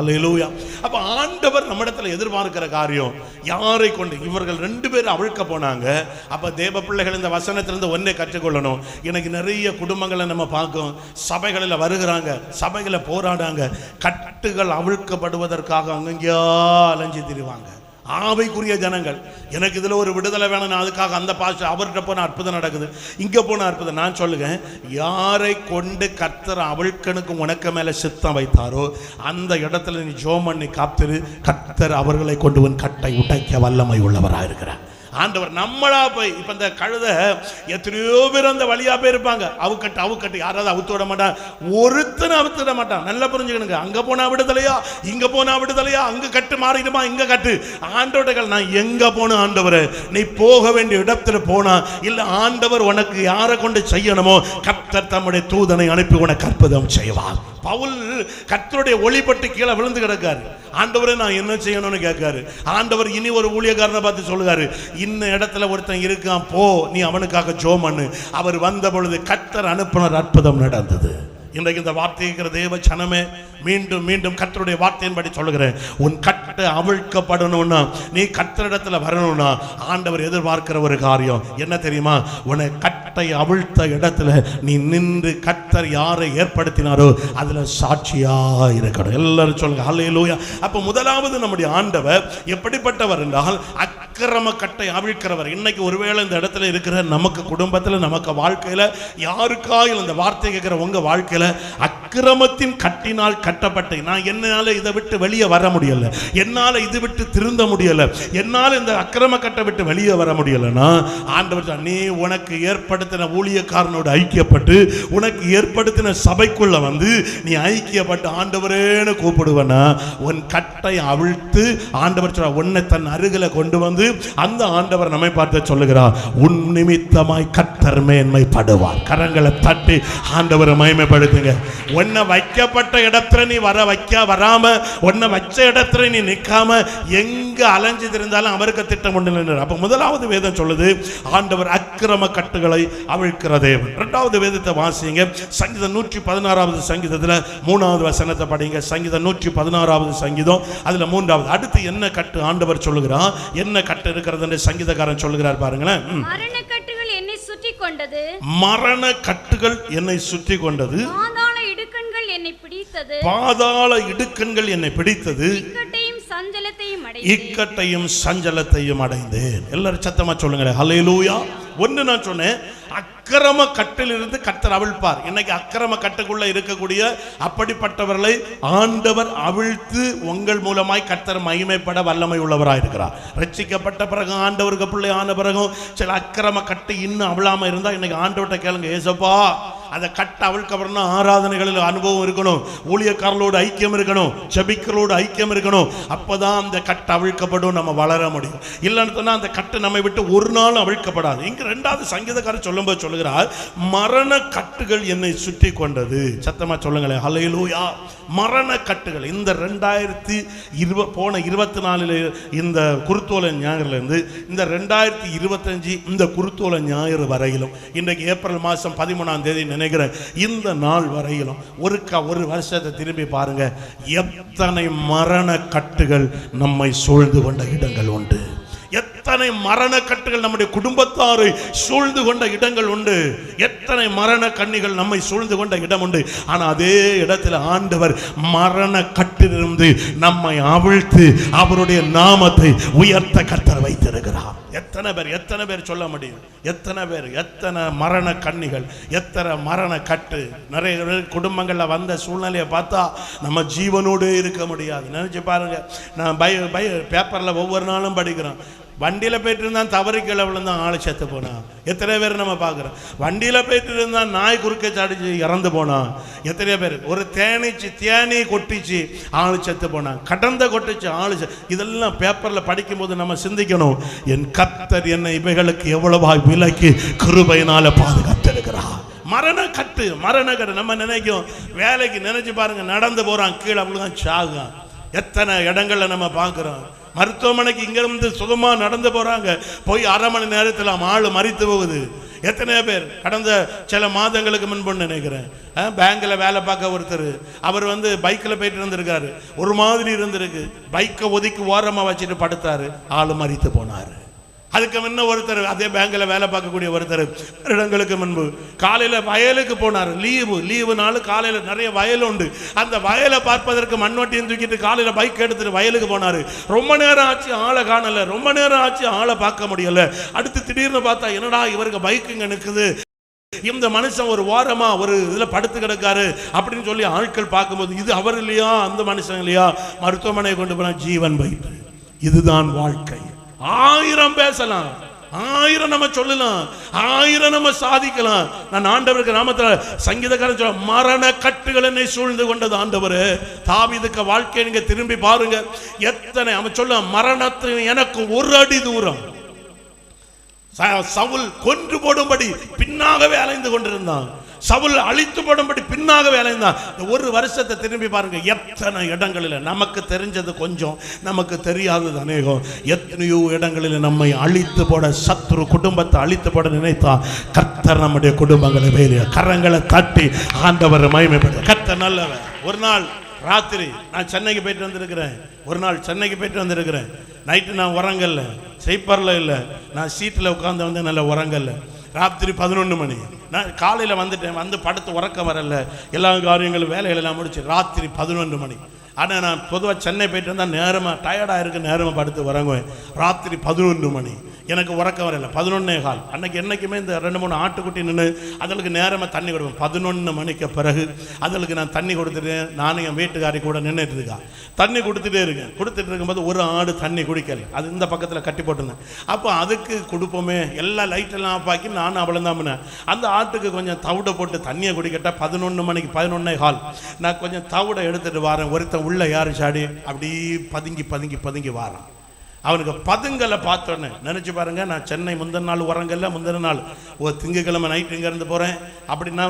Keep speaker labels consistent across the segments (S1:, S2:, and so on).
S1: ஹalleluya அப்போ ஆண்டவர் நம்மிடத்தில் எதிர்பார்க்கிற காரியம் யாரை கொண்டு? இவர்கள் ரெண்டு பேரும் அவிழ்க்க போனாங்க. அப்போ தேவ பிள்ளைகள் இந்த வசனத்திலிருந்து ஒன்றே கற்றுக்கொள்ளணும். எனக்கு நிறைய குடும்பங்களை நம்ம பார்க்கும் சபைகளில் வருகிறாங்க சபைகளை போராடாங்க கட்டுகள் அவிழ்க்கப்படுவதற்காக அங்கங்கேயா அலைஞ்சு திரிவாங்க. ஆவைக்குரிய ஜனங்கள் எனக்கு இதில் ஒரு விடுதலை வேணும் நான் அதுக்காக அந்த பாஷை அவர்கிட்ட போன அற்புதம் நடக்குது. இங்கே போன அற்புதம். நான் சொல்லுங்க யாரை கொண்டு கர்த்தர் அவள்கனுக்கு உனக்கு மேலே சித்தம் வைத்தாரோ அந்த இடத்துல நீ ஜோம் பண்ணி காத்திரு. கர்த்தர் அவர்களை கொண்டு உன் கட்டை உடைக்க வல்லமை உள்ளவராக இருக்கிறார் ஆண்டவர் நம்மளா போய் இப்ப இந்த கழுத எத்தனையோ பேர் அந்த வழியா போயிருப்பாங்க. அவுக்கட்டு அவுக்கட்டு யாராவது அவுத்து விட மாட்டான். ஒருத்தனை அவுத்து விட மாட்டான். நல்லா புரிஞ்சுக்கணுங்க. அங்க போனா விடுதலையா? இங்க போனா விடுதலையா? அங்க கட்டு மாறிடுமா? இங்க கட்டு. ஆண்டவர்கள் நான் எங்க போன ஆண்டவர்? நீ போக வேண்டிய இடத்துல போனா இல்ல ஆண்டவர் உனக்கு யாரை கொண்டு செய்யணுமோ கர்த்தர் தம்முடைய தூதனை அனுப்பி உனக்கு அற்புதம் செய்வார். பவுல் கத்தருடைய ஒளிப்பட்டு கீழே விழுந்து கிடக்காரு. ஆண்டவரே நான் என்ன செய்யணும்னு கேட்காரு. ஆண்டவர் இனி ஒரு ஊழியக்காரனை பார்த்து சொல்லுகாரு இந்த இடத்துல ஒருத்தன் இருக்கான் போ நீ அவனுக்காக ஜோம் பண்ணு. அவர் வந்த பொழுது கத்தர் அனுப்புனர் அற்புதம் நடந்தது. இன்றைக்கு இந்த வார்த்தை இருக்கிற தேவ சனமே மீண்டும் மீண்டும் கத்தருடைய வார்த்தையின்படி சொல்லுகிறேன். உன் கட்டு அவிழ்க்கப்படணும்னா நீ கத்தரிடத்தில் வரணும்னா ஆண்டவர் எதிர்பார்க்கிற ஒரு காரியம். என்ன தெரியுமா? உன்னை கட்டை அவிழ்த்த இடத்துல நீ நின்று கத்தர் யாரை ஏற்படுத்தினாரோ அதில் சாட்சியாக இருக்கணும். எல்லாரும் சொல்லுங்க அல்லையிலூயா அப்போ முதலாவது நம்முடைய ஆண்டவர் எப்படிப்பட்டவர் என்றால் அக்கிரம கட்டை அவிழ்க்கிறவர் இன்னைக்கு ஒருவேளை இந்த இடத்துல இருக்கிற நமக்கு குடும்பத்தில் நமக்கு வாழ்க்கையில் யாருக்காயில் இந்த வார்த்தை கேட்குற உங்கள் வாழ்க்கையில் அக்கிரமத்தின் கட்டினால் கட்டப்பட்ட. நான் என்னால் இதை விட்டு வெளியே வர முடியல. என்னால் இது விட்டு திருந்த முடியலை. என்னால் இந்த அக்கிரம கட்டை விட்டு வெளியே வர முடியலைன்னா ஆண்டவர் நீ உனக்கு ஏற்படுத்தின ஊழியக்காரனோடு ஐக்கியப்பட்டு உனக்கு ஏற்படுத்தின சபைக்குள்ளே வந்து நீ ஐக்கியப்பட்டு ஆண்டவரேன்னு கூப்பிடுவனா உன் கட்டை அவிழ்த்து ஆண்டவர் சொல்ல உன்னை தன் அருகில் கொண்டு வந்து அந்த ஆண்டவர் நம்மை பார்த்து சொல்லுகிறார் உன் நிமித்தமாய் கத்தர் மேன்மைப்படுவார். கரங்களை தட்டி ஆண்டவரை மயமைப்படுத்துங்க உன்னை வைக்கப்பட்ட இடத்துல நீ வர வைக்க வராம உன்னை வச்ச இடத்துல நீ நிற்காம எங்க அலைஞ்சு இருந்தாலும் அவருக்கு திட்டம் உண்டு நின்றார். அப்ப முதலாவது வேதம் சொல்லுது ஆண்டவர் அக்கிரம கட்டுகளை அவிழ்க்கிற தேவன். இரண்டாவது வேதத்தை வாசிங்க சங்கீதம் நூற்றி பதினாறாவது சங்கீதத்தில் மூணாவது வசனத்தை படிங்க. சங்கீதம் நூற்றி பதினாறாவது சங்கீதம் அதுல மூன்றாவது அடுத்து என்ன கட்டு? ஆண்டவர் சொல்லுகிறான் என்ன கட்டு? இருக்கிறது சங்கீதக்காரன் சொல்லுகிறார் பாருங்களேன்.
S2: மரணக்கட்டுகள் என்னை சுற்றி கொண்டது.
S1: மரண கட்டுகள் என்னை சுற்றி கொண்டது.
S2: பாதாள இடுக்கண்கள் என்னை பிடித்தது.
S1: பாதாள இடுக்கண்கள் என்னை பிடித்தது.
S2: இக்கட்டையும் சஞ்சலத்தையும் அடைந்தேன்.
S1: எல்லாரும் சத்தமா சொல்லுங்களேன். ஹalleluya. ஒன்று நான் சொன்னேன். அக்கிரம கட்டிலிருந்து கர்த்தர் அவிழ்ப்பார். இன்னைக்கு அக்கிரம கட்டுக்குள்ள இருக்கக்கூடிய அப்படிப்பட்டவர்களை ஆண்டவர் அவிழ்த்து உங்கள் மூலமாய் கர்த்தர் மகிமைப்பட வல்லமை உள்ளவராக இருக்கிறார் ரட்சிக்கப்பட்ட பிறகு ஆண்டவருக்கு பிள்ளை ஆன பிறகும் சில அக்கிரம கட்டு இன்னும் அவிழாம இருந்தா இன்னைக்கு ஆண்டவர்கிட்ட கேளுங்க ஏசப்பா அதை கட்ட அவிழ்க்கப்படணும் ஆராதனைகளில் அனுபவம் இருக்கணும். ஊழியக்காரர்களோடு ஐக்கியம் இருக்கணும். ஜெபிக்கிறோடு ஐக்கியம் இருக்கணும். அப்போதான் அந்த கட்டு அவிழ்க்கப்படும் நம்ம வளர முடியும். இல்லைன்னு சொன்னால் அந்த கட்டு நம்மை விட்டு ஒரு நாள் அவிழ்க்கப்படாது. இங்கே ரெண்டாவது சங்கீதக்காரர் சொல்லும்போது சொல்லுகிறார் மரண கட்டுகள் என்னை சுற்றி கொண்டது. சத்தமா சொல்லுங்களேன் ஹலையிலூயா மரண கட்டுகள் இந்த ரெண்டாயிரத்தி இருப போன இருபத்தி நாலில் இந்த குருத்தோல ஞாயிறுலேருந்து இந்த ரெண்டாயிரத்தி இருபத்தஞ்சு இந்த குருத்தோல ஞாயிறு வரையிலும் இன்றைக்கு ஏப்ரல் மாதம் பதிமூணாம் தேதி நினைக்கிறேன் இந்த நாள் வரையிலும் ஒரு க ஒரு வருஷத்தை திரும்பி பாருங்க எத்தனை மரண கட்டுகள் நம்மை சூழ்ந்து கொண்ட இடங்கள் உண்டு. எத்தனை மரண கட்டுகள் நம்முடைய குடும்பத்தாரை சூழ்ந்து கொண்ட இடங்கள் உண்டு. எத்தனை மரண கண்ணிகள் நம்மை சூழ்ந்து கொண்ட இடம் உண்டு. ஆனால் அதே இடத்துல ஆண்டவர் மரண கட்டிலிருந்து நம்மை அவிழ்த்து அவருடைய நாமத்தை உயர்த்த கர்த்தர் வைத்திருக்கிறார். எத்தனை பேர் எத்தனை பேர் சொல்ல முடியும்? எத்தனை பேர் எத்தனை மரண கண்ணிகள் எத்தனை மரண கட்டு? நிறைய குடும்பங்களில் வந்த சூழ்நிலையை பார்த்தா நம்ம ஜீவனோடு இருக்க முடியாது. நினச்சி பாருங்க. நான் பய பய பேப்பரில் ஒவ்வொரு நாளும் படிக்கிறோம். வண்டியில் போயிட்டு இருந்தால் தவறி கீழே விழுந்தான் ஆள் செத்து போனான் எத்தனை பேர் நம்ம பார்க்குறோம். வண்டியில் போயிட்டு இருந்தால் நாய் குறுக்க சாடிச்சு இறந்து போனான் எத்தனை பேர். ஒரு தேனீச்சு தேனி கொட்டிச்சு ஆளு செத்து போனான் கடந்த கொட்டிச்சு ஆளு இதெல்லாம் பேப்பரில் படிக்கும்போது நம்ம சிந்திக்கணும். என் கத்தர் என்னை இவைகளுக்கு எவ்வளவா விலக்கி கிருபையினால் பாதுகாத்திருக்கிறார். மரண கட்டு மரண கட்டு. நம்ம நினைக்கும் வேலைக்கு நினைச்சு பாருங்க நடந்து போறான் கீழே விழுதான் சாகும் எத்தனை இடங்கள்ல நம்ம பார்க்குறோம். மருத்துவமனைக்கு இங்கிருந்து சுகமா நடந்து போறாங்க. போய் அரை மணி நேரத்தில் ஆள் மறித்து போகுது. எத்தனையோ பேர் கடந்த சில மாதங்களுக்கு முன்பு நினைக்கிறேன். அஹ், பேங்க்ல வேலை பார்க்க ஒருத்தர். அவர் வந்து பைக்கில் போயிட்டு இருந்திருக்காரு. ஒரு மாதிரி இருந்திருக்கு. பைக்கை ஒதுக்கி ஓரமாக வச்சுட்டு படுத்தாரு. ஆள் மறித்து போனாரு. அதுக்கு முன்ன ஒருத்தர் அதே பேங்கில் வேலை பார்க்கக்கூடிய ஒருத்தர் இடங்களுக்கு முன்பு காலையில் வயலுக்கு போனார். லீவு லீவு நாள் காலையில் நிறைய வயல் உண்டு. அந்த வயலை பார்ப்பதற்கு மண்வட்டியும் தூக்கிட்டு காலையில் பைக் எடுத்துட்டு வயலுக்கு போனாரு. ரொம்ப நேரம் ஆச்சு ஆளை காணலை. ரொம்ப நேரம் ஆச்சு ஆளை பார்க்க முடியல. அடுத்து திடீர்னு பார்த்தா என்னடா இவருக்கு பைக் இங்கே நிற்குது இந்த மனுஷன் ஒரு ஓரமா ஒரு இதுல படுத்து கிடக்காரு அப்படின்னு சொல்லி ஆட்கள் பார்க்கும்போது இது அவர் இல்லையா? அந்த மனுஷன் இல்லையா? மருத்துவமனை கொண்டு போனா ஜீவன் பயிற்று இதுதான் வாழ்க்கை. ஆயிரம் பேசலாம். ஆயிரம் நம்ம சொல்லலாம். ஆயிரம் நம்ம சாதிக்கலாம். நான் ஆண்டவருக்கு நாமத்தில் சங்கீதக்காரன் சொல்ல மரண கட்டுகள் என்னை சூழ்ந்து கொண்டது ஆண்டவரு. தாவீதுக்கு வாழ்க்கையை நீங்க திரும்பி பாருங்க. எத்தனை அவன் சொல்ல மரணத்தின் எனக்கு ஒரு அடி தூரம். ச- சவுல் கொன்று போடும்படி பின்னாகவே அலைந்து கொண்டிருந்தான். சவுல் அழித்து போடும்படி பின்னாகவே அலைந்தான் இந்த ஒரு வருஷத்தை திரும்பி பாருங்க எத்தனை இடங்களில் நமக்கு தெரிஞ்சது கொஞ்சம் நமக்கு தெரியாதது அநேகம். எத்தனையோ இடங்களில் நம்மை அழித்து போட சத்ரு குடும்பத்தை அழித்து போட நினைத்தா கர்த்தர் நம்முடைய குடும்பங்களை வேலைய கரங்களை தட்டி ஆண்டவர் மகிமைப்பட்ட கர்த்தர் நல்லவர். ஒரு நாள் ராத்திரி நான் சென்னைக்கு போயிட்டு வந்திருக்கிறேன். ஒரு நாள் சென்னைக்கு போயிட்டு வந்திருக்கிறேன். நைட்டு நான் உறங்கல்ல ஸ்லீப்பரில் இல்லை. நான் சீட்டில் உட்காந்து வந்து நல்ல உறங்கல்ல. ராத்திரி பதினொன்று மணி. நான் காலையில் வந்துட்டேன் வந்து படுத்து உறக்க வரல. எல்லா காரியங்களும் வேலைகளெல்லாம் முடிச்சு ராத்திரி பதினொன்று மணி. ஆனால் நான் பொதுவாக சென்னை போயிட்டு வந்தால் நேரமாக டயர்டாக இருக்கு நேரமாக படுத்து உறங்குவேன். ராத்திரி பதினொன்று மணி. எனக்கு உறக்கம் வரல. பதினொன்னே கால். அன்னைக்கு என்னைக்குமே இந்த ரெண்டு மூணு ஆட்டுக்குட்டி நின்று அதற்கு நேரமாக தண்ணி கொடுப்பேன். பதினொன்று மணிக்கு பிறகு அதற்கு நான் தண்ணி கொடுத்துட்டேன் நானும் என் வீட்டுக்காரி கூட நின்றுட்டு இருக்கா. தண்ணி கொடுத்துட்டே இருக்கேன். கொடுத்துட்டு இருக்கும்போது ஒரு ஆடு தண்ணி குடிக்கல. அது இந்த பக்கத்தில் கட்டி போட்டிருந்தேன். அப்போ அதுக்கு கொடுப்போமே. எல்லா லைட்டெல்லாம் ஆஃப் ஆக்கி நானும் அவ்வளோ தான் பண்ணேன். அந்த ஆட்டுக்கு கொஞ்சம் தவிட போட்டு தண்ணியை குடிக்கட்டா பதினொன்று மணிக்கு பதினொன்னே கால். நான் கொஞ்சம் தவிட எடுத்துகிட்டு வரேன். ஒருத்தன் உள்ள யாரும் சாடி. அப்படி பதுங்கி பதுங்கி பதுங்கி வாரான். அவனுக்கு பதுங்கலை பார்த்தோன்னு. நினச்சி பாருங்க நான் சென்னை முந்தின நாள் உரங்கல்ல முந்தின நாள் ஒரு திங்கக்கிழமை நைட்டு இங்கேருந்து போகிறேன் அப்படின்னா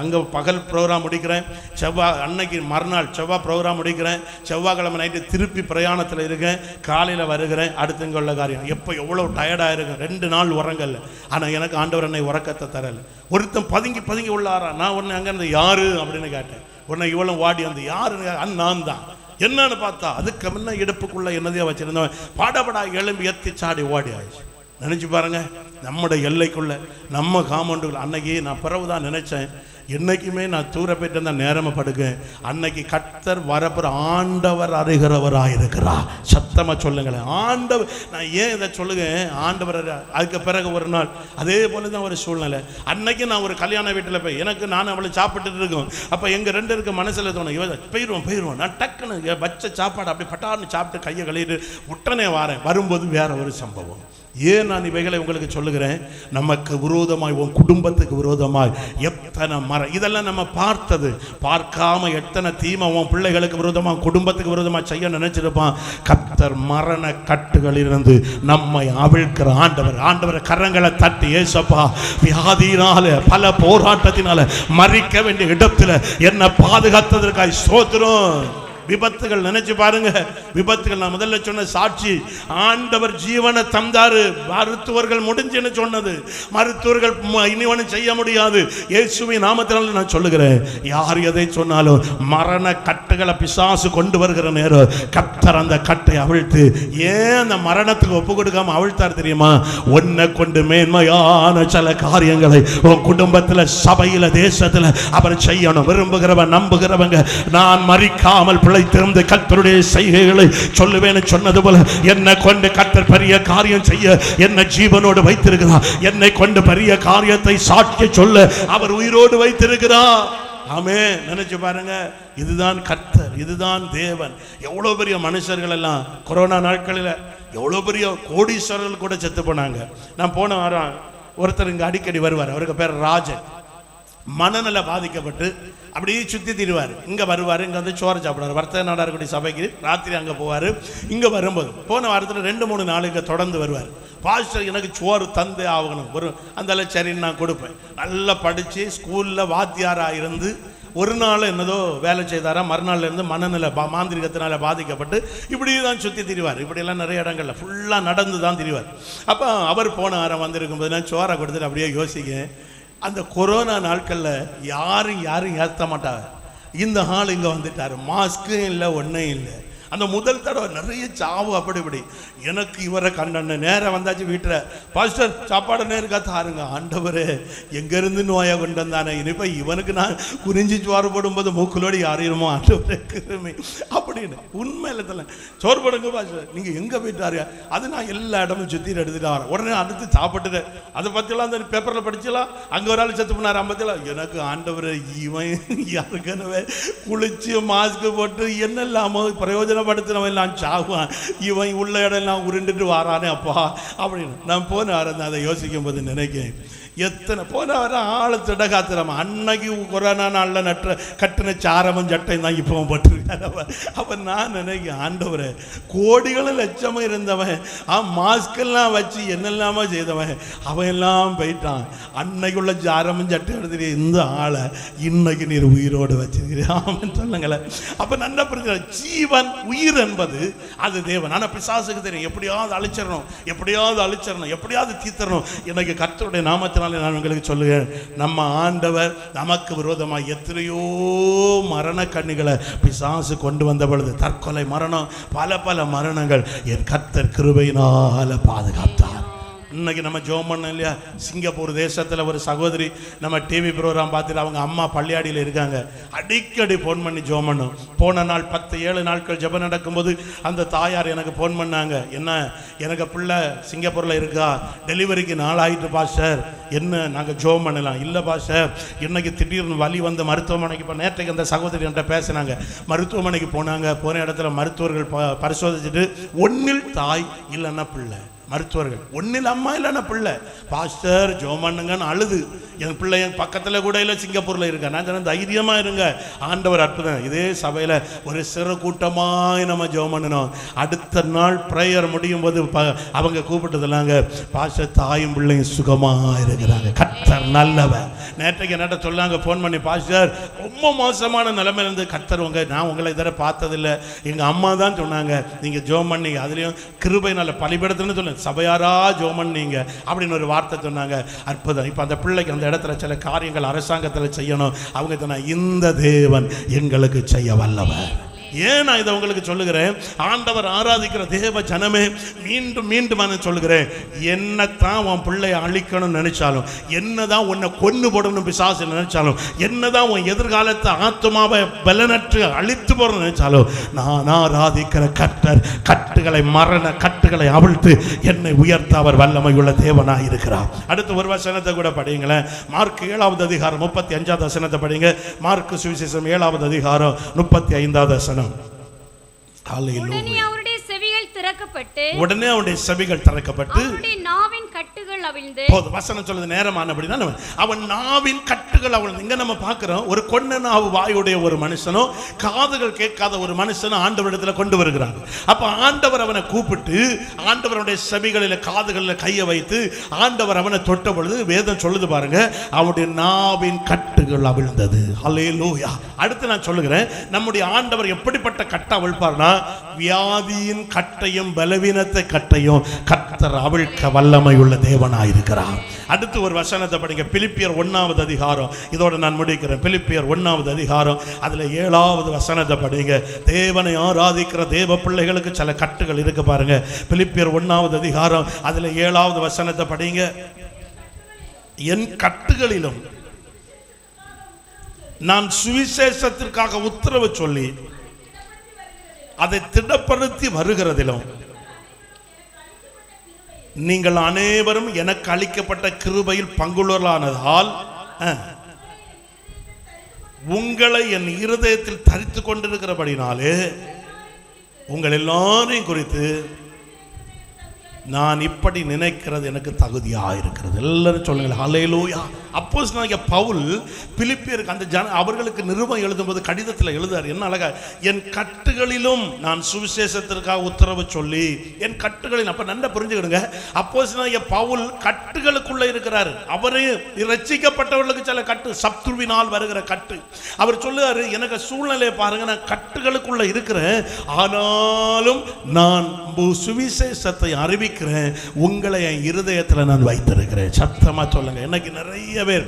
S1: அங்கே பகல் ப்ரோக்ராம் முடிக்கிறேன். செவ்வாய் அன்னைக்கு மறுநாள் செவ்வாய் ப்ரோக்ராம் முடிக்கிறேன். செவ்வாய்க்கிழமை நைட்டு திருப்பி பிரயாணத்தில் இருக்கேன். காலையில் வருகிறேன். அடுத்து இங்கே உள்ள காரியம். எப்போ எவ்வளோ டயர்டாக இருக்கும் ரெண்டு நாள் உரங்கல்ல ஆனால் எனக்கு ஆண்டவர் என்னை உறக்கத்தை தரலை. ஒருத்தன் பதுங்கி பதுங்கி உள்ளாரா நான் உன்னை அங்கேருந்து யாரு? அப்படின்னு கேட்டேன். உன்னை இவ்வளோ வாடி வந்து யாருன்னு? அண்ணன் நான் தான். என்னன்னு பார்த்தா அதுக்கு முன்ன இடுப்புக்குள்ள என்னதையோ வச்சிருந்தவன் பாடபடா எழும்பி எத்தி சாடி ஓடி ஆயிடுச்சு. நினைச்சு பாருங்க நம்முடைய எல்லைக்குள்ள நம்ம காம்பவுண்டுக்குள்ள அன்னைக்கு நான் பிறவுதான் நினைச்சேன். என்னைக்குமே நான் தூர போயிட்டு இருந்தா நேரமா படுக்கேன் அன்னைக்கு கத்தர் வரப்புற ஆண்டவர் அறிகிறவராக இருக்கிறா சத்தமா சொல்லுங்களேன். ஆண்டவர் நான் ஏன் இதை சொல்லுங்க ஆண்டவர் அதுக்கு பிறகு ஒரு நாள் அதே போல தான் ஒரு சூழ்நிலை. அன்னைக்கு நான் ஒரு கல்யாண வீட்டில் போய் எனக்கு நான் அவளை சாப்பிட்டுட்டு இருக்கோம். அப்போ எங்க ரெண்டு இருக்க மனசுல தோணும் இவ போயிடுவோம் போயிடுவோம் நான் டக்குன்னு வச்ச சாப்பாடு அப்படி பட்டான்னு சாப்பிட்டு கையை கழுவிட்டு உடனே வாரேன். வரும்போது வேற ஒரு சம்பவம். ஏன் நான் இவைகளை உங்களுக்கு சொல்லுகிறேன்? நமக்கு விரோதமாய் உன் குடும்பத்துக்கு விரோதமாய் எத்தனை மர இதெல்லாம் நம்ம பார்த்தது. பார்க்காம எத்தனை தீமை உன் பிள்ளைகளுக்கு விரோதமா குடும்பத்துக்கு விரோதமாக செய்ய நினைச்சிருப்பான். கத்தர் மரண கட்டுகளிலிருந்து நம்மை அவிழ்க்கிற ஆண்டவர். ஆண்டவர் கரங்களை தட்டி ஏசப்பா வியாதியினால பல போராட்டத்தினால மறிக்க வேண்டிய இடத்துல என்ன பாதுகாத்ததற்காய் சோத்திரம் விபத்துகள் நினைச்சு பாருங்க. விபத்துகள் நான் முதல்ல சொன்ன சாட்சி ஆண்டவர் ஜீவனை தந்தாரு. மருத்துவர்கள் முடிஞ்சுன்னு சொன்னது. மருத்துவர்கள் இனிவனும் செய்ய முடியாது. இயேசுவை நாமத்தினால நான் சொல்லுகிறேன். யார் எதை சொன்னாலும் மரண கட்டுகளை பிசாசு கொண்டு வருகிற நேரம் கத்தர் அந்த கட்டை அவிழ்த்து ஏன் அந்த மரணத்துக்கு ஒப்பு கொடுக்காம அவிழ்த்தார் தெரியுமா? உன்னை கொண்டு மேன்மையான சில காரியங்களை உன் குடும்பத்துல சபையில தேசத்துல அவர் செய்யணும். விரும்புகிறவன் நம்புகிறவங்க நான் மறிக்காமல் வாயை திறந்து கத்தருடைய செய்கைகளை சொல்லுவேன்னு சொன்னது போல என்னை கொண்டு கத்தர் பெரிய காரியம் செய்ய என்னை ஜீவனோடு வைத்திருக்கிறார். என்னை கொண்டு பெரிய காரியத்தை சாட்சி சொல்ல அவர் உயிரோடு வைத்திருக்கிறார். ஆமே நினைச்சு பாருங்க. இதுதான் கர்த்தர் இதுதான் தேவன். எவ்வளோ பெரிய மனுஷர்கள் எல்லாம் கொரோனா நாட்களில் எவ்வளோ பெரிய கோடீஸ்வரர்கள் கூட செத்து போனாங்க. நான் போன வாரம் ஒருத்தர் இங்கே அடிக்கடி வருவார். அவருக்கு பேர் ராஜன். மனநல பாதிக்கப்பட்டு அப்படியே சுற்றி திரிவார். இங்கே வருவார் இங்கே வந்து சோறு சாப்பிடுவார். வர்த்தக நாடார்குடி சபைக்கு ராத்திரி அங்கே போவார். இங்கே வரும்போது போன வாரத்தில் ரெண்டு மூணு நாளுக்கு தொடர்ந்து வருவார். பாஸ்டர் எனக்கு சோறு தந்து ஆகணும். ஒரு அந்த சரின்னு நான் கொடுப்பேன். நல்லா படித்து ஸ்கூலில் வாத்தியாராக இருந்து ஒரு நாள் என்னதோ வேலை செய்தாரா மறுநாள்ல இருந்து மனநிலை பா மாந்திரிகத்தினால பாதிக்கப்பட்டு இப்படி தான் சுற்றி திரிவார். இப்படியெல்லாம் நிறைய இடங்கள்ல ஃபுல்லாக நடந்து தான் திரிவார். அப்போ அவர் போன வாரம் வந்திருக்கும் போது நான் சோறை கொடுத்துட்டு அப்படியே யோசிக்க அந்த கொரோனா நாட்களில் யாரும் யாரும் ஏற்ற மாட்டாங்க. இந்த ஆள் இங்கே வந்துட்டார். மாஸ்க்கும் இல்லை ஒன்றும் இல்லை. அந்த முதல் தடவை நிறைய சாவு அப்படி இப்படி. எனக்கு இவரை கண்டன நேரம் வந்தாச்சு வீட்டில். பாஸ்டர் சாப்பாடு நேருக்கா தாருங்க ஆண்டவரே எங்கேருந்து நோயை கொண்டு வந்தானே? இனிப்பா இவனுக்கு நான் குறிஞ்சி சோறு போடும்போது மூக்குலோடி யாரையுமோ ஆண்டவரே கிருமி அப்படின்னு. உண்மையில தலை சோறு போடுங்க பாஸ்டர் நீங்கள் எங்கே போயிட்டாரு அது நான் எல்லா இடமும் சுற்றி எடுத்துட்டு வரேன். உடனே அடுத்து சாப்பிட்டுட்டு அதை பற்றிலாம் அந்த பேப்பரில் படிச்சலாம் அங்கே ஒரு ஆள் செத்து போனார் ஐம்பத்திலாம் எனக்கு ஆண்டவர் இவன் யாருக்கனவே குளிச்சு மாஸ்க் போட்டு என்னெல்லாமோ பிரயோஜனப்படுத்தினவன் எல்லாம் சாகுவான். இவன் உள்ள இடம் எல்லாம் உருண்டுட்டு வாரானே அப்பா. அப்படின்னு. நான் போன அதை யோசிக்கும் போது நினைக்கிறேன். எத்தனை போன வாரம் ஆளு திடகாத்திரம். அன்னைக்கு கொரோனா நாளில் நட்ட கட்டின சாரமும் சட்டையும் தான் இப்போவும் போட்டிருக்காரு அவன் அப்போ நான் நினைக்கிறேன் ஆண்டவரை கோடிகளும் லட்சமும் இருந்தவன். ஆ மாஸ்கெல்லாம் வச்சு என்னெல்லாமோ செய்தவன். அவன் எல்லாம் போயிட்டான். அன்னைக்குள்ள ஜாரமும் சட்டை எடுத்துட்டு இந்த ஆளை இன்னைக்கு நீர் உயிரோடு வச்சிருக்கிறேன் ஆமான்னு சொல்லுங்களேன் அப்போ நல்ல பிரச்சனை ஜீவன் உயிர் என்பது அது தேவன். ஆனால் பிசாசுக்கு தெரியும். எப்படியாவது அழிச்சிடணும். எப்படியாவது அழிச்சிடணும். எப்படியாவது தீத்தரணும் எனக்கு கர்த்தருடைய நாமத்தினாலே நான் உங்களுக்கு சொல்லுகிறேன் நம்ம ஆண்டவர் நமக்கு விரோதமாக எத்தனையோ மரண கண்ணிகளை பிசாசு கொண்டு வந்த பொழுது தற்கொலை மரணம் பல பல மரணங்கள் என் கர்த்தர் கிருபையினால் பாதுகாத்தார். இன்னைக்கு நம்ம ஜோம் பண்ணோம் இல்லையா? சிங்கப்பூர் தேசத்தில் ஒரு சகோதரி நம்ம டிவி ப்ரோக்ராம் பார்த்துட்டு அவங்க அம்மா பள்ளியாடியில் இருக்காங்க. அடிக்கடி ஃபோன் பண்ணி ஜோம் பண்ணும். போன நாள் பத்து ஏழு நாட்கள் ஜெபம் நடக்கும்போது அந்த தாயார் எனக்கு ஃபோன் பண்ணாங்க. என்ன எனக்கு பிள்ளை சிங்கப்பூரில் இருக்கா? டெலிவரிக்கு நாள் ஆயிட்டு பாஸ்டர். என்ன நாங்கள் ஜோம் பண்ணலாம்? இல்லை பாஸ்டர் இன்னைக்கு திடீர்னு வலி வந்து மருத்துவமனைக்கு இப்போ நேற்றைக்கு அந்த சகோதரி என்கிட்ட பேசினாங்க. மருத்துவமனைக்கு போனாங்க. போன இடத்துல மருத்துவர்கள் ப- பரிசோதிச்சுட்டு ஒன்றில் தாய் இல்லைன்னா பிள்ளை. மருத்துவர்கள். ஒன்னில் அம்மா இல்லைன்னா பிள்ளை. பாஸ்டர் ஜோமண்ணுங்கன்னு அழுது. என் பிள்ளை என் பக்கத்தில் கூட இல்லை சிங்கப்பூரில் இருக்க. நான் சொன்னேன் தைரியமாக இருங்க. ஆண்டவர் அற்புதம். இதே சபையில் ஒரு சிறு கூட்டமாக நம்ம ஜோமண்ணணும் அடுத்த நாள் ப்ரேயர் முடியும் போது ப அவங்க கூப்பிட்டதுலாங்க பாஸ்டர் தாயும் பிள்ளையும் சுகமாக இருக்கிறாங்க. கத்தர் நல்லவன் நேற்றைக்கு என்னட்ட சொல்லாங்க ஃபோன் பண்ணி பாஸ்டர் ரொம்ப மோசமான நிலைமையில இருந்து கத்தர் உங்க நான் உங்களை இதர பார்த்ததில்லை. எங்கள் அம்மா தான் சொன்னாங்க நீங்கள் ஜோம் பண்ணி அதுலேயும் கிருபை நல்ல பலிபடத்துன்னு சொல்லுங்க சபையாரா ஜோமன் நீங்க? அப்படின்னு ஒரு வார்த்தை சொன்னாங்க. அற்புதம். இப்போ அந்த பிள்ளைக்கு அந்த இடத்துல சில காரியங்கள் அரசாங்கத்தில் செய்யணும். அவங்க சொன்னாங்க இந்த தேவன் எங்களுக்கு செய்ய வல்லவர். ஏன் நான் இதை உங்களுக்கு சொல்லுகிறேன்? ஆண்டவர் ஆராதிக்கிற தேவ ஜனமே மீண்டும் மீண்டும் நான் சொல்லுகிறேன். என்னத்தான் உன் பிள்ளைய அழிக்கணும்னு நினைச்சாலும் என்னதான் உன்னை கொன்னு போடணும் பிசாசு நினைச்சாலும் என்னதான் உன் எதிர்காலத்தை ஆத்மாவை பலனற்று அழித்து போடணும்னு நினைச்சாலும் நான் ஆராதிக்கிற கட்டர் கட்டுகளை மரண கட்டுகளை அவிழ்த்து என்னை உயர்த்த அவர் வல்லமை உள்ள தேவனாக இருக்கிறார். அடுத்து ஒரு வசனத்தை கூட படிங்களேன் மார்க் ஏழாவது அதிகாரம் முப்பத்தி அஞ்சாவது வசனத்தை படிங்க மார்க் சுவிசேஷம் ஏழாவது அதிகாரம் முப்பத்தி ஐந்தாவது வசனம்.
S2: സ്ഥാനം திறக்கப்பட்டு
S1: உடனே அவனுடைய செவிகள் திறக்கப்பட்டு
S2: அவருடைய நாவின் கட்டுகள் அவிழ்ந்து
S1: போதும். வசனம் சொல்லுது நேரமானபடினா நம்ம அவன் நாவின் கட்டுகள் அவள் இங்க நம்ம பார்க்கிறோம் ஒரு கொன்ன நாவு வாயுடைய ஒரு மனுஷனோ காதுகள் கேட்காத ஒரு மனுஷனோ ஆண்டவரிடத்துல கொண்டு வருகிறாங்க அப்ப ஆண்டவர் அவனை கூப்பிட்டு ஆண்டவருடைய செவிகளில் காதுகளில் கையை வைத்து ஆண்டவர் அவனை தொட்ட பொழுது வேதம் சொல்லுது பாருங்க அவனுடைய நாவின் கட்டுகள் அவிழ்ந்தது. ஹalleluya. அடுத்து நான் சொல்லுகிறேன் நம்முடைய ஆண்டவர் எப்படிப்பட்ட கட்டை அவிழ்ப்பார்னா வியாதியின் கட்டையும் பலவீனத்தை கட்டையும் கத்தர் அவிழ்க்க வல்லமை உள்ள தேவனாயிருக்கிறார். அடுத்து ஒரு வசனத்தை படிங்க. பிலிப்பியர் ஒன்றாவது அதிகாரம். இதோட நான் முடிக்கிறேன். பிலிப்பியர் ஒன்றாவது அதிகாரம். அதில் ஏழாவது வசனத்தை படிங்க. தேவனை ஆராதிக்கிற தேவ பிள்ளைகளுக்கு சில கட்டுகள் இருக்கு பாருங்க. பிலிப்பியர் ஒன்றாவது அதிகாரம். அதில் ஏழாவது வசனத்தை படிங்க. என் கட்டுகளிலும் நான் சுவிசேஷத்திற்காக உத்தரவு சொல்லி அதை திடப்படுத்தி வருகிறதிலும் நீங்கள் அனைவரும் எனக்கு அளிக்கப்பட்ட கிருபையில் பங்குள்ளவர்களானதால் உங்களை என் இருதயத்தில் தரித்து கொண்டிருக்கிறபடினாலே உங்கள் எல்லாரையும் குறித்து நான் இப்படி நினைக்கிறது எனக்கு தகுதியா இருக்கிறது. எல்லாரும் சொல்லுங்கள் ஹalleluya. அப்போஸ் நான் பவுல் பிலிப்பியருக்கு அந்த ஜன அவர்களுக்கு நிருபம் எழுதும்போது கடிதத்தில் எழுதார் என்ன அழகா என் கட்டுகளிலும் நான் சுவிசேஷத்திற்காக உத்தரவு சொல்லி என் கட்டுகளில் அப்ப நல்லா புரிஞ்சுக்கிடுங்க. அப்போஸ் நான் பவுல் கட்டுகளுக்குள்ள இருக்கிறார். அவரு ரட்சிக்கப்பட்டவர்களுக்கு சில கட்டு சப்துருவினால் வருகிற கட்டு. அவர் சொல்லுவாரு எனக்கு சூழ்நிலையை பாருங்க நான் கட்டுகளுக்குள்ள இருக்கிறேன். ஆனாலும் நான் சுவிசேஷத்தை சுவிசேஷத்தை அழைக்கிறேன் உங்களை என் இருதயத்தில் நான் வைத்திருக்கிறேன். சத்தமா சொல்லுங்க. எனக்கு நிறைய பேர்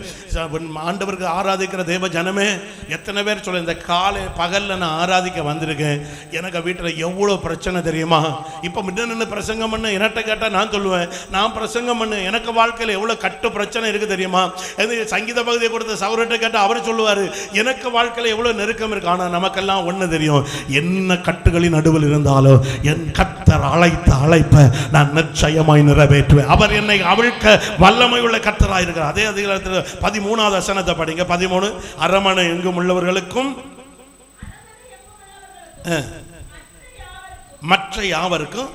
S1: ஆண்டவருக்கு ஆராதிக்கிற தேவ ஜனமே எத்தனை பேர் சொல்ல இந்த காலை பகல்ல நான் ஆராதிக்க வந்திருக்கேன். எனக்கு வீட்டில் எவ்வளோ பிரச்சனை தெரியுமா? இப்போ முன்ன நின்று பிரசங்கம் பண்ண என்கிட்ட கேட்டால் நான் சொல்லுவேன். நான் பிரசங்கம் பண்ண எனக்கு வாழ்க்கையில் எவ்வளோ கட்டு பிரச்சனை இருக்கு தெரியுமா? இது சங்கீத பகுதியை கொடுத்த சௌரட்ட கேட்டால் அவர் சொல்லுவார் எனக்கு வாழ்க்கையில் எவ்வளோ நெருக்கம் இருக்கு ஆனால் நமக்கெல்லாம் ஒன்று தெரியும். என்ன கட்டுகளின் நடுவில் இருந்தாலும் என் கத்தர் அழைத்த அழைப்பை நான் நிச்சயமாய் நிறைவேற்றுவேன். அவர் என்னை அவிழ்க்க வல்லமை உள்ள கத்தராக இருக்கிறார் அதே அதிகாரத்தில் பதிமூணாவது வசனத்தை படிங்க. பதிமூணு அரமனை எங்கும் உள்ளவர்களுக்கும் மற்ற யாவருக்கும்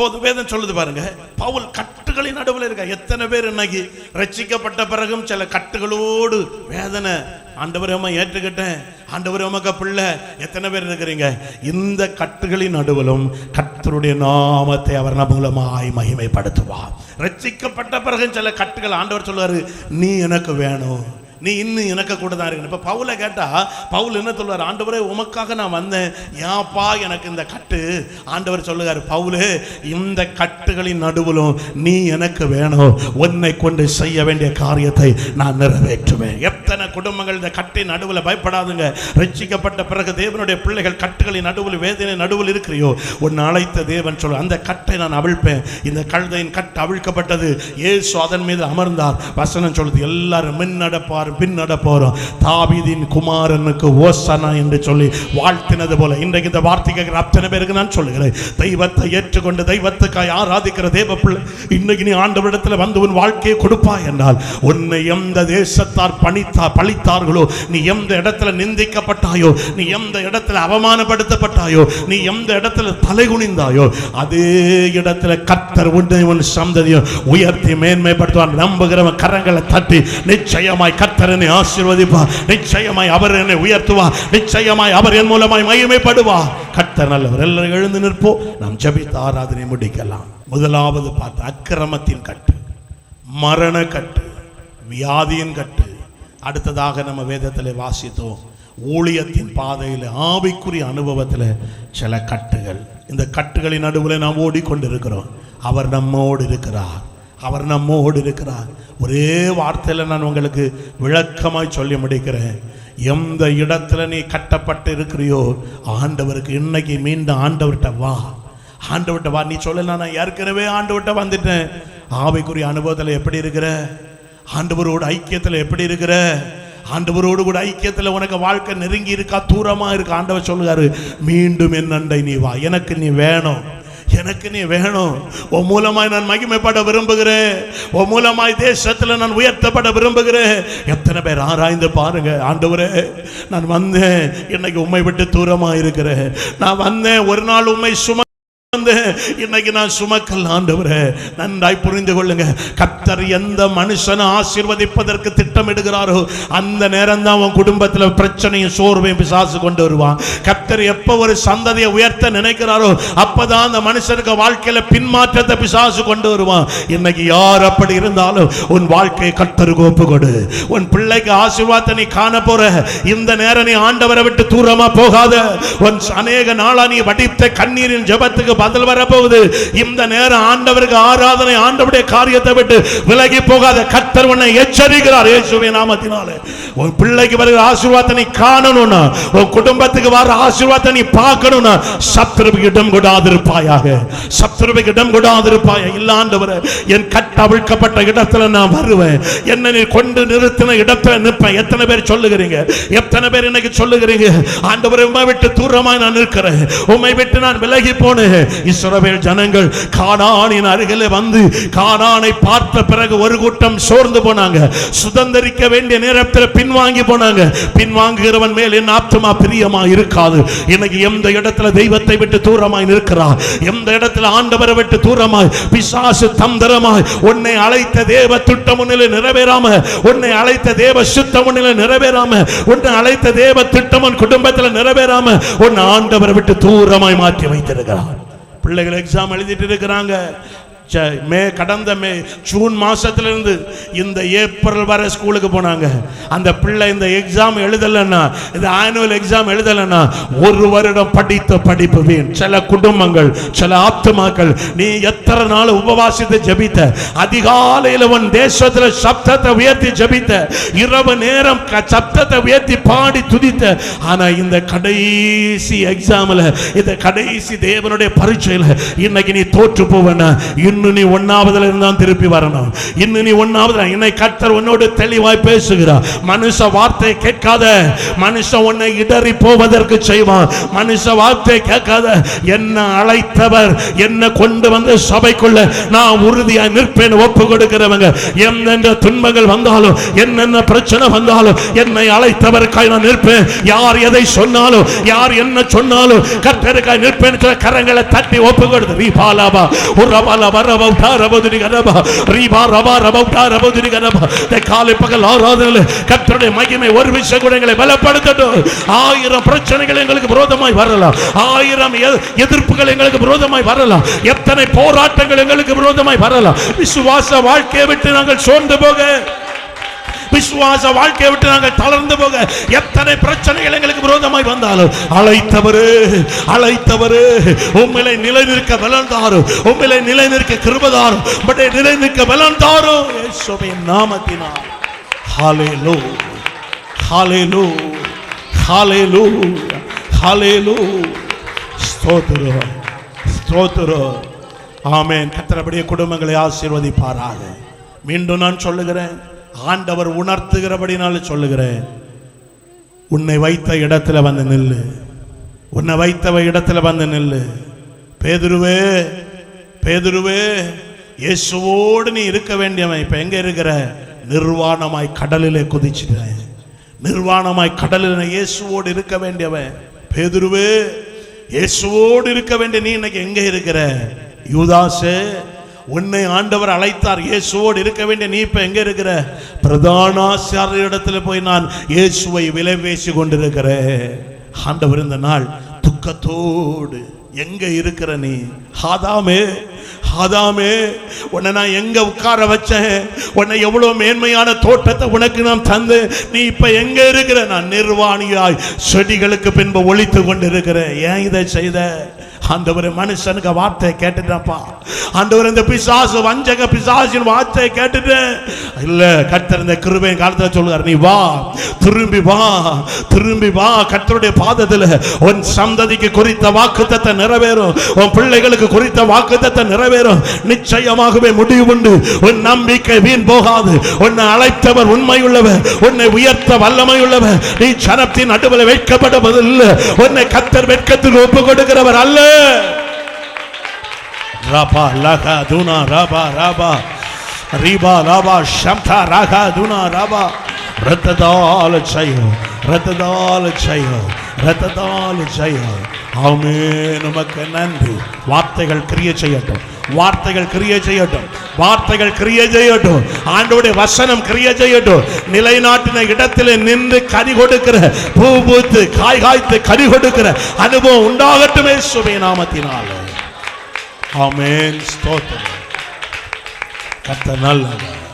S1: போது வேதம் சொல்லுது பாருங்க. பவுல் கட்டுகளின் நடுவில் இருக்க? எத்தனை பேர் இன்னைக்கு ரட்சிக்கப்பட்ட பிறகும் சில கட்டுகளோடு வேதனை. ஆண்டவர் அம்மா ஏற்றுக்கிட்டேன். ஆண்டவர் அம்மாக்க பிள்ளை எத்தனை பேர் இருக்கிறீங்க? இந்த கட்டுகளின் நடுவிலும் கர்த்தருடைய நாமத்தை அவர் மூலமாய் மகிமைப்படுத்துவார். ரட்சிக்கப்பட்ட பிறகும் சில கட்டுகள் ஆண்டவர் சொல்லுவாரு நீ எனக்கு வேணும். நீ இன்னும் எனக்கு கூட தான் இருக்கணும். இப்போ பவுலை கேட்டா பவுல் என்ன சொல்வார் ஆண்டவரே உமக்காக நான் வந்தேன். ஏன்ப்பா எனக்கு இந்த கட்டு? ஆண்டவர் சொல்லுகிறார் பவுலு இந்த கட்டுகளின் நடுவிலும் நீ எனக்கு வேணும். உன்னை கொண்டு செய்ய வேண்டிய காரியத்தை நான் நிறைவேற்றுவேன். எத்தனை குடும்பங்கள் இந்த கட்டின் நடுவில் பயப்படாதுங்க. ரட்சிக்கப்பட்ட பிறகு தேவனுடைய பிள்ளைகள் கட்டுகளின் நடுவில் வேதனை நடுவில் இருக்கிறியோ உன்னை அழைத்த தேவன் சொல் அந்த கட்டை நான் அவிழ்ப்பேன். இந்த கழுதையின் கட்டு அவிழ்க்கப்பட்டது. ஏசு அதன் மீது அமர்ந்தார். வசனம் சொல்லுது எல்லாரும் மின் எல்லாரும் பின்னட நடப்போறோம் தாவிதின் குமாரனுக்கு ஓசனா என்று சொல்லி வாழ்த்தினது போல இன்றைக்கு இந்த வார்த்தை கேட்கிற அத்தனை பேருக்கு நான் சொல்லுகிறேன். தெய்வத்தை ஏற்றுக்கொண்டு தெய்வத்துக்காய் ஆராதிக்கிற தேவ பிள்ளை இன்னைக்கு நீ ஆண்டவரிடத்தில் வந்து உன் வாழ்க்கையை கொடுப்பாய் என்றால் உன்னை எந்த தேசத்தார் பணித்தா பழித்தார்களோ நீ எந்த இடத்துல நிந்திக்கப்பட்டாயோ நீ எந்த இடத்துல அவமானப்படுத்தப்பட்டாயோ நீ எந்த இடத்துல தலை குனிந்தாயோ அதே இடத்துல கத்தர் உன்னை உன் சந்ததியும் உயர்த்தி மேன்மைப்படுத்துவான் நம்புகிறவன் கரங்களை தட்டி நிச்சயமாய் கத்தர் என்னை ஆசீர்வதிப்பார் நிச்சயமாய் அவர் என்னை உயர்த்துவார் நிச்சயமாய் அவர் என் மூலமாய் மகிமைப்படுவார் கத்தர் நல்லவர். எல்லாரும் எழுந்து நிற்போம். நாம் ஜெபித்து ஆராதனை முடிக்கலாம். முதலாவது பார்த்து அக்கிரமத்தின் கட்டு மரண கட்டு வியாதியின் கட்டு. அடுத்ததாக நம்ம வேதத்தில் வாசித்தோம். ஊழியத்தின் பாதையில் ஆவிக்குரிய அனுபவத்தில் சில கட்டுகள். இந்த கட்டுகளின் நடுவில் நாம் ஓடிக்கொண்டிருக்கிறோம். அவர் நம்மோடு இருக்கிறார். அவர் நம்மோடு இருக்கிறார். ஒரே வார்த்தையில் நான் உங்களுக்கு விளக்கமாய் சொல்லி முடிக்கிறேன். எந்த இடத்துல நீ கட்டப்பட்டு இருக்கிறியோ ஆண்டவருக்கு இன்னைக்கு மீண்டும் ஆண்டவர்கிட்ட வா. ஆண்டவர்கிட்ட வா. நீ சொல்லலாம் நான் ஏற்கனவே ஆண்டவர்கிட்ட வந்துட்டேன். ஆவிக்குரிய அனுபவத்தில் எப்படி இருக்கிற? ஆண்டவரோட ஐக்கியத்தில் எப்படி இருக்கிற? ஆண்டவரோடு கூட ஐக்கியத்தில் உனக்கு வாழ்க்கை நெருங்கி இருக்கா? தூரமாக இருக்கா? ஆண்டவர் சொல்லுகாரு மீண்டும் என்னண்டை நீ வா. எனக்கு நீ வேணும். எனக்கு நீ வேணும். உன் மூலமாய் நான் மகிமைப்பட விரும்புகிறேன். உன் மூலமாய் தேசத்துல நான் உயர்த்தப்பட விரும்புகிறேன். எத்தனை பேர் ஆராய்ந்து பாருங்க ஆண்டவரே. நான் வந்தேன். இன்னைக்கு உண்மை விட்டு தூரமா இருக்கிறேன் நான் வந்தேன். ஒரு நாள் உண்மை சும வந்தேன். இன்னைக்கு நான் சுமக்கல் ஆண்டவரே நன்றாய் புரிந்து கொள்ளுங்க. கத்தர் எந்த மனுஷனை ஆசீர்வதிப்பதற்கு திட்டமிடுகிறாரோ அந்த நேரம் தான் உன் குடும்பத்தில் பிரச்சனையும் சோர்வையும் பிசாசு கொண்டு வருவான். கத்தர் எப்ப ஒரு சந்ததியை உயர்த்த நினைக்கிறாரோ அப்பதான் அந்த மனுஷனுக்கு வாழ்க்கையில பின்மாற்றத்தை பிசாசு கொண்டு வருவான். இன்னைக்கு யார் அப்படி இருந்தாலும் உன் வாழ்க்கையை கத்தருக்கு ஒப்பு கொடு உன் பிள்ளைக்கு ஆசீர்வாதத்தை நீ காண போற. இந்த நேரம் நீ ஆண்டவரை விட்டு தூரமா போகாத. உன் அநேக நாளா நீ வடித்த கண்ணீரின் ஜெபத்துக்கு பதில் வரப்போகுது. இந்த நேரம் ஆண்டவருக்கு ஆராதனை ஆண்டவருடைய காரியத்தை விட்டு விலகி போகாத கத்தர் உன்னை எச்சரிக்கிறார் இயேசுவின் நாமத்தினால. உன் பிள்ளைக்கு வருகிற ஆசீர்வாதத்தை நீ காணணும்னா உன் குடும்பத்துக்கு வர ஆசீர்வாதத்தை நீ பார்க்கணும்னா சத்துருவுக்கு இடம் கொடாதிருப்பாயாக. சத்துருவுக்கு இடம் கொடாதிருப்பாய. இல்லாண்டவர என் கட்ட அவிழ்க்கப்பட்ட இடத்துல நான் வருவேன். என்ன நீ கொண்டு நிறுத்தின இடத்துல நிற்பேன். எத்தனை பேர் சொல்லுகிறீங்க? எத்தனை பேர் இன்னைக்கு சொல்லுகிறீங்க? ஆண்டவரை உண்மை விட்டு தூரமாக நான் நிற்கிறேன். உண்மை விட்டு நான் விலகி போனேன். இஸ்ரவேல் ஜனங்கள் கானானின் அருகில் வந்து கானானை பார்த்த பிறகு ஒரு கூட்டம் சோர்ந்து போனாங்க. சுதந்தரிக்க வேண்டிய நேரத்தில் பின்வாங்கி போனாங்க. பின்வாங்குகிறவன் மேல் என் ஆத்மா பிரியமா இருக்காது. இன்னைக்கு எந்த இடத்துல தெய்வத்தை விட்டு தூரமாய் நிற்கிறார்? எந்த இடத்துல ஆண்டவரை விட்டு தூரமாய்? பிசாசு தந்திரமாய். உன்னை அழைத்த தேவ துட்ட முன்னிலை நிறைவேறாம உன்னை அழைத்த தேவ சுத்த முன்னிலை நிறைவேறாம உன்னை அழைத்த தேவ திட்டமன் குடும்பத்தில் நிறைவேறாம உன் ஆண்டவரை விட்டு தூரமாய் மாற்றி வைத்திருக்கிறார். பிள்ளைகள் எக்ஸாம் எழுதிட்டு இருக்கிறாங்க. மே கடந்த மே ஜூன் மாசத்துல இருந்து இந்த ஏப்ரல் வரை ஸ்கூலுக்கு போனாங்க. அந்த பிள்ளை இந்த எக்ஸாம் எழுதலைன்னா இந்த ஆனுவல் எக்ஸாம் எழுதலைன்னா ஒரு வருடம் படித்த படிப்பு வீண். சில குடும்பங்கள் சில ஆத்துமாக்கள் நீ எத்தனை நாள் உபவாசித்து ஜெபித்த? அதிகாலையில் உன் தேசத்துல சப்தத்தை உயர்த்தி ஜெபித்த. இரவு நேரம் சப்தத்தை உயர்த்தி பாடி துதித்த. ஆனா இந்த கடைசி எக்ஸாமில் இந்த கடைசி தேவனுடைய பரீட்சையில் இன்னைக்கு நீ தோற்று போவன? இன்னும் இன்னும் நீ ஒன்னாவதுல இருந்தான் திருப்பி வரணும். இன்னும் நீ ஒன்னாவதுல என்னை கர்த்தர் உன்னோடு தெளிவாய் பேசுகிறார். மனுஷ வார்த்தை கேட்காத மனுஷன் உன்னை இடறி போவதற்கு செய்வான். மனுஷ வார்த்தை கேட்காத என்ன அழைத்தவர் என்ன கொண்டு வந்து சபைக்குள்ள நான் உறுதியாய் நிற்பேன் ஒப்பு கொடுக்கிறவங்க என்னென்ன துன்பங்கள் வந்தாலும் என்னென்ன பிரச்சனை வந்தாலும் என்னை அழைத்தவருக்காய் நான் நிற்பேன். யார் எதை சொன்னாலும் யார் என்ன சொன்னாலும் கர்த்தருக்காய் நிற்பேன். கரங்களை தட்டி ஒப்பு கொடுத்து ரீபாலாபா உரபால காலை பகல் ஆராதனை கர்த்தருடைய மகிமை ஒரு விஷயம் கூட எங்களை பலப்படுத்தட்டும். ஆயிரம் பிரச்சனைகள் எங்களுக்கு விரோதமாய் வரலாம். ஆயிரம் எதிர்ப்புகள் எங்களுக்கு விரோதமாய் வரலாம். எத்தனை போராட்டங்கள் எங்களுக்கு விரோதமாய் வரலாம். விசுவாச வாழ்க்கையை விட்டு நாங்கள் சோர்ந்து போக. விசுவாச வாழ்க்கையை விட்டு நாங்கள் தளர்ந்து போக எத்தனை பிரச்சனைகள் எங்களுக்கு விரோதமாய் வந்தாலும் அழைத்தவரு அழைத்தவரு உண்மையில நிலை நிற்க பலன்தாரும் உண்மையில நிலை நிற்க கிருபதாரும் பட் நிலை நிற்க பலன்தாரும் இயேசுவின் நாமத்தினால். ஹாலேலோ ஹாலேலோ ஹalleluya ஹalleluya. ஸ்தோத்திரம் ஸ்தோத்திரம். ஆமேன். கத்தரபடிய குடும்பங்களை ஆசீர்வதிப்பாராக. மீண்டும் நான் சொல்லுகிறேன். ஆண்டவர் உணர்த்துகிறபடினால சொல்லுகிறேன். உன்னை வைத்த இடத்துல வந்து நில்லு. உன்னை வைத்தவ இடத்துல வந்து நில்லு. பேதுருவே பேதுருவே இயேசுவோடு நீ இருக்க வேண்டியவன் இப்ப எங்க இருக்கிற? நிர்வாணமாய் கடலிலே குதிச்சிட்டேன். நிர்வாணமாய் கடலில் இயேசுவோடு இருக்க வேண்டியவன். பேதுருவே இயேசுவோடு இருக்க வேண்டிய நீ இன்னைக்கு எங்கே இருக்கிற? யூதாசே உன்னை ஆண்டவர் அழைத்தார். இயேசுவோடு இருக்க வேண்டிய நீ இப்ப எங்க இருக்கிற? பிரதானாசிரியர் இடத்துல போய் நான் இயேசுவை விலை பேசி கொண்டிருக்கிறேன். ஆண்டவர் இந்த நாள் துக்கத்தோடு எங்க இருக்கிற நீ? ஹாதாமே ஹாதாமே உன்னை நான் எங்க உட்கார வச்சேன்? உன்னை எவ்வளவு மேன்மையான தோட்டத்தை உனக்கு நான் தந்து நீ இப்ப எங்க இருக்கிற? நான் நிர்வாணியாய் செடிகளுக்கு பின்பு ஒழித்து கொண்டிருக்கிறேன். ஏன் இதை செய்த? அந்த ஒரு மனுஷனுக்கு வார்த்தையை கேட்டுட்டப்பா ஒரு இந்த பிசாசு வஞ்சக பிசாசின் வார்த்தையை கேட்டுட்டேன். இல்ல கர்த்தர் இந்த கிருபை காலத்துல சொல்லுவார் நீ வா திரும்பி வா திரும்பி வா. கர்த்தருடைய பாதத்துல உன் சந்ததிக்கு குறித்த வாக்குத்தத்தை நிறைவேறும். உன் பிள்ளைகளுக்கு குறித்த வாக்குத்தத்தை நிறைவேறும். நிச்சயமாகவே முடிவு உண்டு. உன் நம்பிக்கை வீண் போகாது. உன்னை அழைத்தவர் உண்மை உள்ளவர் உன்னை உயர்த்த வல்லமை உள்ளவர் நீ சனத்தின் நடுவில் வைக்கப்படுவதில்லை உன்னை கத்தர் வெட்கத்தில் ஒப்பு கொடுக்கிறவர் அல்ல. ரபா லகா துனா ரபா ரபா. ரீபா ராபா ஷம்தா ரகா துனா ரபா. ரத்ததால் ஜெயம் ரத்ததால் ஜெயம் ரத்ததால் ஜெயம். ஆமே நமக்கு நன்றி. வார்த்தைகள் கிரிய செய்யட்டும். வார்த்தைகள் கிரியை செய்யட்டும். வார்த்தைகள் கிரியை செய்யட்டும். ஆண்டோடைய வசனம் கிரிய செய்யட்டும். நிலைநாட்டின இடத்திலே நின்று கனி கொடுக்கிற பூ பூத்து காய் காய்த்து கனி கொடுக்கிற அனுபவம் உண்டாகட்டுமே சுமை நாமத்தினால. ஆமேன். ஸ்தோத்திரம். கத்த நல்லவர்.